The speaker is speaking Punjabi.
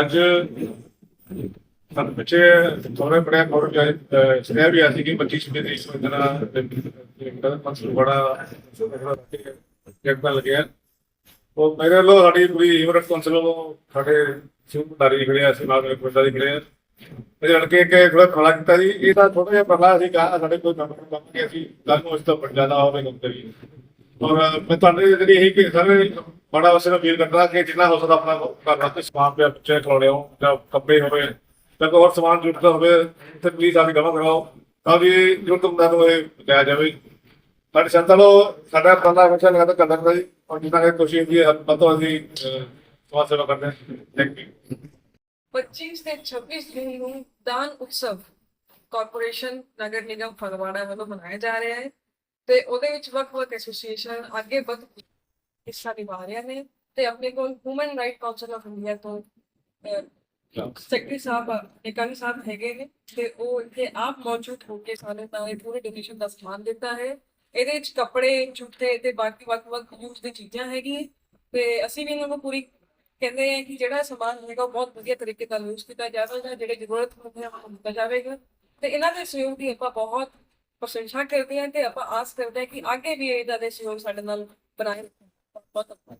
ਅੱਜ ਸਾਡੇ ਬੱਚੇ ਥੋੜੇ ਬੜੇ ਖਬਰ ਜਾਏ ਸੁਣਿਆ ਵੀ ਆਸੀ ਕਿ 25 ਛੇ ਇਸ ਵੰਦਨਾ ਜਿਹੜਾ ਮਸਲ ਬੜਾ ਜਗਦਾ ਲੱਗਿਆ। ਉਹ ਮੇਰੇ ਲੋ ਸਾਡੀ ਪੂਰੀ ਯੂਨਿਟ ਕੌਂਸਲ ਨੂੰ ਸਾਡੇ ਸਿਵ ਭੰਡਾਰੀ ਖੜੇ ਆ ਨਾਲ ਮੇਰੇ ਪਿੰਡਾਂ ਦੇ ਖੜੇ ਮੇਰੇ ਲੜਕੇ ਕੇ ਥੋੜਾ ਖੜਾ ਕੀਤਾ ਜੀ। ਇਹ ਤਾਂ ਥੋੜਾ ਜਿਹਾ ਪਰਲਾ ਸੀ ਕਹਾ ਸਾਡੇ ਕੋਈ ਕੰਮ ਕੰਮ ਕਿ ਅਸੀਂ ਕੱਲ ਨੂੰ ਇਸ ਤੋਂ ਵੱਡਾ ਜ਼ਿਆਦਾ ਹੋਵੇ ਕੰਮ ਕਰੀ ਔਰ ਮੈਂ ਤੁਹਾਡੇ ਜਿਹੜੀ ਇਹੀ ਕਿ ਸਾਰੇ ਬੜਾ ਵਸਰ ਫੀਲ ਕਰਦਾ ਕਿ ਜਿੰਨਾ ਹੋ ਸਕਦਾ ਆਪਣਾ ਘਰ ਵਾਸਤੇ ਸਮਾਨ ਪਿਆ ਬੱਚੇ ਖਿਲਾਉਣੇ ਹੋ ਜਾਂ ਕੱਪੜੇ ਹੋਵੇ ਜਾਂ ਕੋਈ ਹੋਰ ਸਮਾਨ ਜ਼ਰੂਰਤ ਹੋਵੇ, ਤੇ ਪਲੀਜ਼ ਆ ਕੇ ਜਮ੍ਹਾਂ ਕਰਾਓ ਤਾਂ ਕਿ ਜ਼ਰੂਰਤ ਹੁੰਦਾ ਨੂੰ ਇਹ ਲਿਆ ਜਾਵੇ। ਸਾਡੇ ਸੰਤਾਂ ਸਾਡਾ ਬੰਦਾ ਹਮੇਸ਼ਾ ਲਗਾਤਾਰ ਕਰਦਾ ਜੀ। ਔਰ ਜਿੰਨਾ ਕਿ ਕੋਸ਼ਿਸ਼ ਵੀ ਬੰਦੋ ਅਸੀਂ ਸਮਾਜ ਸੇਵਾ ਕਰਦੇ ਹਾਂ। ਥੈਂਕ ਯੂ 25 ਤੇ 26 ਜੂਨ ਨੂੰ ਦਾਨ ਉਤਸਵ ਕਾਰਪੋਰੇਸ਼ਨ ਨਗਰ ਨਿਗਮ ਫਗਵਾੜਾ ਵੱਲੋਂ ਮਨਾਇਆ ਜਾ ਰਿਹਾ ਹੈ ਤੇ ਉਹਦੇ ਵਿੱਚ ਵੱਖ-ਵੱਖ ਐਸੋਸੀਏਸ਼ਨ ਅੱਗੇ ਵੱਧ ਹਿੱਸਾ ਨਿਭਾ ਰਹੇ ਨੇ ਤੇ ਆਪਣੇ ਕੋਲ human right council of India ਤੋਂ ਸੈਕਟਰੀ ਸਾਹਿਬ ਨਿਕਾਲੀ ਸਾਹਿਬ ਹੈਗੇ ਨੇ ਤੇ ਉਹ ਇੱਥੇ ਆਪ ਮੌਜੂਦ ਹੋ ਕੇ ਸਾਨੂੰ ਤਾਂ ਪੂਰੇ ਡੋਨੇਸ਼ਨ ਦਾ ਸਮਾਨ ਦਿੱਤਾ ਹੈ। ਇਹਦੇ ਵਿੱਚ ਕੱਪੜੇ, ਜੁੱਤੇ ਤੇ ਬਾਕੀ ਵੱਖ-ਵੱਖ ਯੂਜ਼ ਦੀ ਚੀਜ਼ਾਂ ਹੈਗੀਆਂ। ਤੇ ਅਸੀਂ ਵੀ ਇਹਨਾਂ ਨੂੰ ਪੂਰੀ ਕਹਿੰਦੇ ਆ ਕਿ ਜਿਹੜਾ ਸਮਾਨ ਹੈਗਾ ਬਹੁਤ ਵਧੀਆ ਤਰੀਕੇ ਨਾਲ ਯੂਜ਼ ਕੀਤਾ ਜਾਵੇਗਾ, ਜਿਹੜੇ ਜ਼ਰੂਰਤਮੰਦ ਹੈ ਉਹਨਾਂ ਨੂੰ ਦਿੱਤਾ ਜਾਵੇਗਾ। ਤੇ ਇਹਨਾਂ ਦੇ ਸਹਿਯੋਗ ਦੀ ਆਪਾਂ ਬਹੁਤ ਪ੍ਰਸ਼ੰਸਾ ਕਰਦੇ ਹਾਂ ਤੇ ਆਪਾਂ ਆਸ ਕਰਦੇ ਹਾਂ ਕਿ ਅੱਗੇ ਵੀ ਇਹਦਾ ਦੇ ਸਹਿਯੋਗ ਸਾਡੇ ਨਾਲ ਬਣਾਏ butterfly